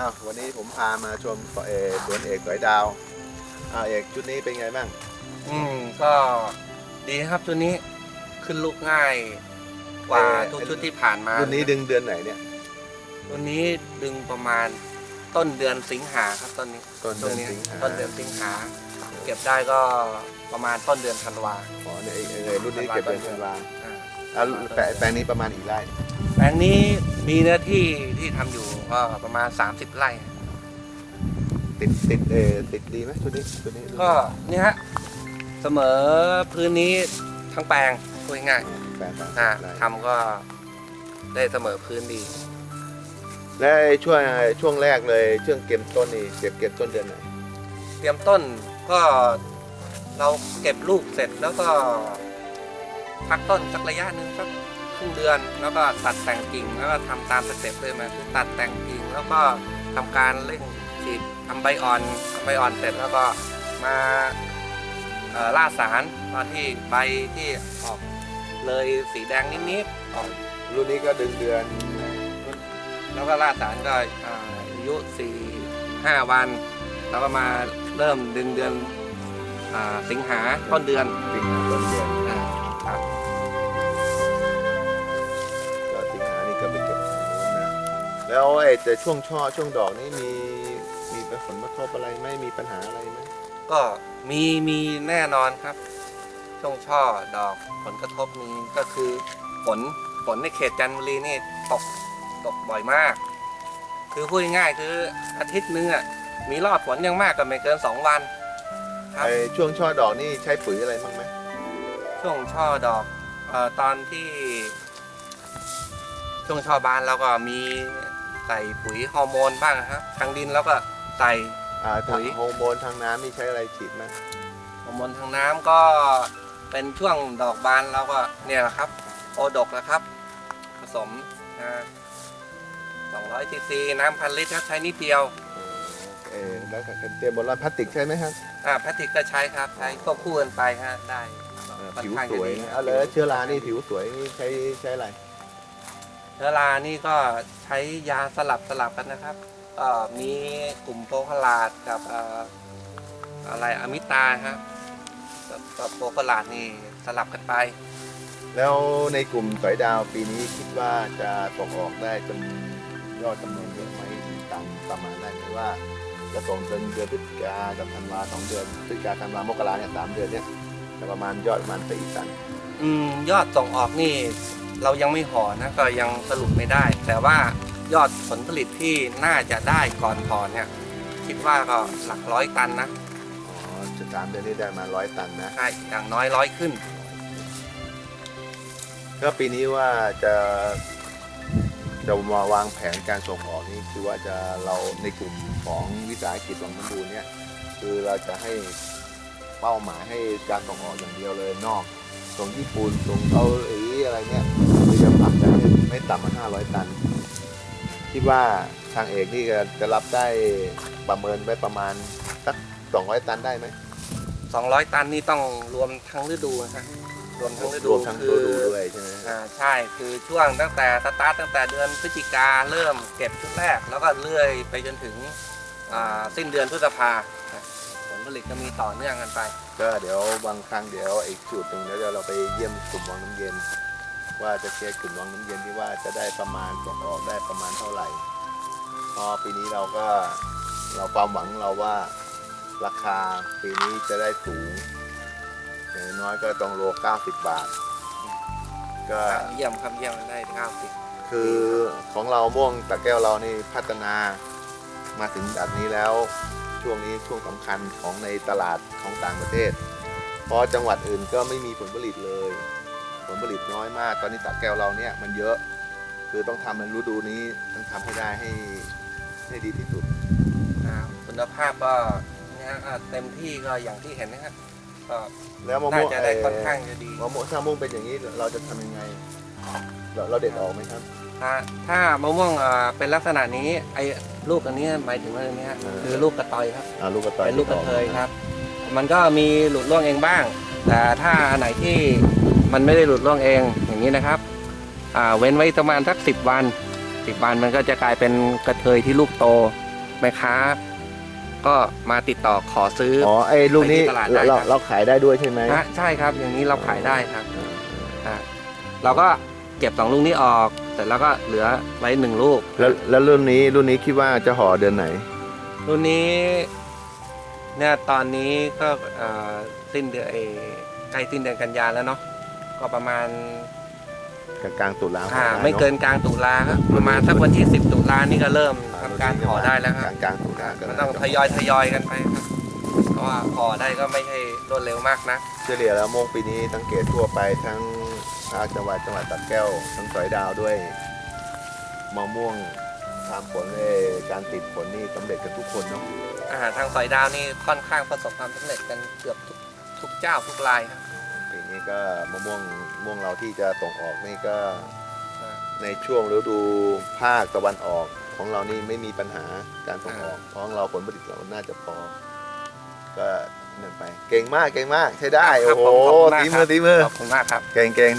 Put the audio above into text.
อ้าววันนี้ผมพามาชมเออสวนเอกสอยดาวอ้าวเอกชุดนี้เป็นไงบ้าง อืมก็ดีครับชุดนี้ขึ้นลูกง่ายกว่าเอ่อทุกชุดที่ผ่านมารุ่นนี้ดึงเดือนไหนเนี่ยรุ่นนี้ดึงประมาณต้นเดือนสิงหาครับต้นนี้ต้นเดือนช่วสิงหาต้นเดือนสิงหา เก็บได้ก็ประมาณต้นเดือนธันวาอ๋อเนี่ยไอ้ไอ้รุ่นนี้เก็บเดือนธันวาอ่าอ่าแปลงแปลงนี้ประมาณอีกไร่ แปลงนี้มีเนื้อที่ที่ทำอยู่ก็ประมาณ 30 ไร่ ติดติดเออติดดีไหมชุดนี้ชุดนี้ก็นี่ฮะเสมอพื้นนี้ทั้งแปลงพูดง่ายแปลงสามๆอ่าไร่ทำก็ได้เสมอพื้นดี และไอ้ช่วงช่วงแรกเลยช่วงเก็บต้นนี่เก็บเก็บต้นเดือนไหนเตรียมต้นก็เราเก็บลูกเสร็จแล้วก็พักต้นสักระยะหนึ่งสัก ครึ่งเดือน แล้วก็ตัดแต่งกิ่งแล้วก็ทำตามสเต็ปเลยมาคือตัดแต่งกิ่งแล้วก็ทำการเร่งฉีดทำใบอ่อนทำใบอ่อนเสร็จแล้วก็มาเอ่อล่าสารตอนที่ใบที่ออกเลยสีแดงนิดๆออกรุ่นนี้ก็ดึงเดือน แล้วก็ล่าสารก็อ่าอายุสี่ห้าวัน แล้วก็มาเริ่มดึงเดือนอาสิงหาต้นเดือนสิงหาต้นเดือน แล้วไอ้แต่ช่วงช่อช่วงดอกนี่มีมีผลกระทบอะไรไหมมีปัญหาอะไรไหมก็มีมีแน่นอนครับ ช่วงช่อดอกผลกระทบมีก็คือฝนฝนในเขตจันทบุรีนี่ตกตกบ่อยมาก คือพูดง่ายๆคืออาทิตย์นึงอะมีรอดฝนยังมากก็ไม่เกินสองวัน ครับ ไอ้ช่วงช่อดอกนี่ใช้ปุ๋ยอะไรบ้างไหมช่วงช่อดอกเออตอนที่ ช่วงช่อบานเราก็มี ใส่ปุ๋ยฮอร์โมนบ้างครับทางดินแล้วก็ใส่ อ่าปุ๋ทางย ฮอร์โมนทางน้ำนี่ใช้อะไรฉีดไหมฮอร์โมนทางน้ำก็เป็นช่วงดอกบานเราก็เนี่ยแหละครับ โอดกนะครับ ผสมนะ200ซีซีน้ำพันลิตรครับใช้นิดเดียวเออแล้วก็เตรียมบอลลอนพลาสติกใช่ไหมครับอ่าแพทริกก็ใช้ครับ ใช้ควบคู่กันไปฮะได้เออค่อนผิวข้างสจะวยดีนะเอาเลยเชื้อรานี่ผิวสวยนี่ใช้ใช้อะไรเชื้อรานี่ก็ใช้ยาสลับสลับกันนะครับก็มีกลุ่มโพคาลาดกับเอ่ออะไรอะมิตาครับกับกับโพคาลาดนี่สลับกันไป แล้วในกลุ่มสอยดาวปีนี้คิดว่าจะส่งออกได้จำยอดจำนวนเยอะไหมตามประมาณได้ไหมว่า จะส่งเดือนเดือนพฤศจิกากับธันวาสองเดือนพฤศจิกาธันวามกราเนี่ยสามเดือนเนี่ยจะประมาณยอดประมาณสี่ตันอืมยอดส่งออกนี่ เรายังไม่ห่อนะก็ยังสรุปไม่ได้ แต่ว่ายอดผลผลิตที่น่าจะได้ก่อนห่อเนี่ยคิดว่าก็หลักร้อยตันนะอ๋อจะสามเดือนนี้ได้มาร้อยตันนะใช่อย่างน้อยร้อยขึ้น ก็ปีนี้ว่าจะจะมาวางแผนการส่งออกนี่คือว่าจะเราในกลุ่มของวิสาหกิจวังสมบูรณ์เนี่ยคือเราจะให้เป้าหมายให้การส่งออกอย่างเดียวเลยนอก ส่งญี่ปุ่นส่งเกาหลีอะไรเนี่ยคือจะผลักดันให้ไม่ต่ำกว่าห้าร้อยตัน คิดว่าทางเอกนี่จะจะรับได้ประเมินไว้ประมาณสักสองร้อยตันได้ไหม200ตันนี่ต้องรวมทั้งฤดูนะฮะรวมทั้งฤรดูวมทั้งคืตัวอดูด้วยใช่ไหมอ่าใช่คือช่วงตั้งแต่สตาร์ทตั้งแต่เดือนพฤศจิกาเริ่มเก็บชุดแรก แล้วก็เรื่อยไปจนถึงอ่าสิ้นเดือนพฤษภานะ ผลผลิตก็มีต่อเนื่องกันไป ก็เดี๋ยวบางครั้งเดี๋ยวอีกจุดหนึ่งแล้วเดี๋ยวเราไปเยี่ยมกลุ่มวังน้ำเย็น ว่าจะเช็คกลุ่มวังน้ำเย็นที่ว่าจะได้ประมาณส่งออกได้ประมาณเท่าไหร่เพอปีนี้เราก็เราความหวังเราว่าราคาปีนี้จะได้สูงอย่างน้อยก็ต้องโล90 บาท ก็เยี่ยมครับเยี่ยมได้90คือของเราม่วงตะแก้วเรานี่พัฒนามาถึงแบบนี้แล้ว ช่วงนี้ช่วงสำคัญของในตลาดของต่างประเทศ เพราะจังหวัดอื่นก็ไม่มีผลผลิตเลย ผลผลิตน้อยมาก ตอนนี้ตะแก้วเราเนี่ยมันเยอะ คือต้องทำในฤดูนี้ต้องทำให้ได้ให้ให้ดีที่สุดอ่าคุณภาพก็เนี่ยอ่าเต็มที่ก็อย่างที่เห็นนะครับก็แล้วมะน่าม่วงจะได้ค่อนข้างจะดีมะม่วงถ้ามะม่วงเป็นอย่างนี้เราจะทำยังไง เราเราเด็ดออกไหมครับ ถ้าถ้ามะม่วงอ่าเป็นลักษณะนี้ไอ้ลูกอันนี้หมายถึงว่าอันนี้ฮะเออ คือลูกกระตอยครับอ่าลูกกระต่ายเป็นลูกกระเทยครับ มันก็มีหลุดร่วงเองบ้าง แต่ถ้าอันไหนที่มันไม่ได้หลุดร่วงเองอย่างนี้นะครับอ่าเว้นไว้ประมาณสักสิบวันสิบวันมันก็จะกลายเป็นกระเทยที่ลูกโตแม่ค้าก็มาติดต่อขอซื้ออ๋อไอ้ลูกนี้ไปที่ตลาดได้เราครับ เราขายได้ด้วยใช่ไหม ฮะใช่ครับอย่างนี้เราขายได้ครับ อะ เราก็เก็บสองลูกนี้ออกเสร็จแล้วก็เหลือไว้หนึ่งลูก แล้วแล้วรุ่นนี้รุ่นนี้คิดว่าจะห่อเดือนไหน รุ่นนี้เนี่ยตอนนี้ก็เอ่อสิ้นเดือนเออใกล้สิ้นเดือนกันยาแล้วเนาะก็ประมาณกลางกลางๆตุลาอ่าห่อด้ไม่อะเกินกลางตุลาครับประมาณสักวันที่ 10 ตุลานี่ก็เริ่มทำการห่อได้แล้วคกรัลาบงกลางๆตุลาก็มันต้องทยอยทยอยกันไปครับเพราะว่าห่อได้ก็ไม่ใช่รวดเร็วมากนะ เฉลี่ยแล้วโมงปีนี้สังเกตทั่วไปทั้ง ภาคจังหวัดจังหวัดตัดแก้วทั้งสอยดาวด้วยมะม่วงทำผลเลยการติดผลนี่สำเร็จกันทุกคนเนาะอาหารทางสอยดาวนี่ค่อนข้างประสบความสำเร็จกันเกือบทุกทุกเจ้าทุกรายครับปีนี้ก็มะม่วงม่วงเราที่จะส่งออกนี่ก็อ่าในช่วงฤดูภาคตะวันออกของเรานี่ไม่มีปัญหาการส่งออกเพราะของเราผลผลิตเราน่าจะพอ ก็ นั่นไป เก่งมากเก่งมากใช้ได้ครัโอ้บโหผมขอบคุณมากตีคมืรัอบตีมือขอบคุณมากครับ เก่งเก่ง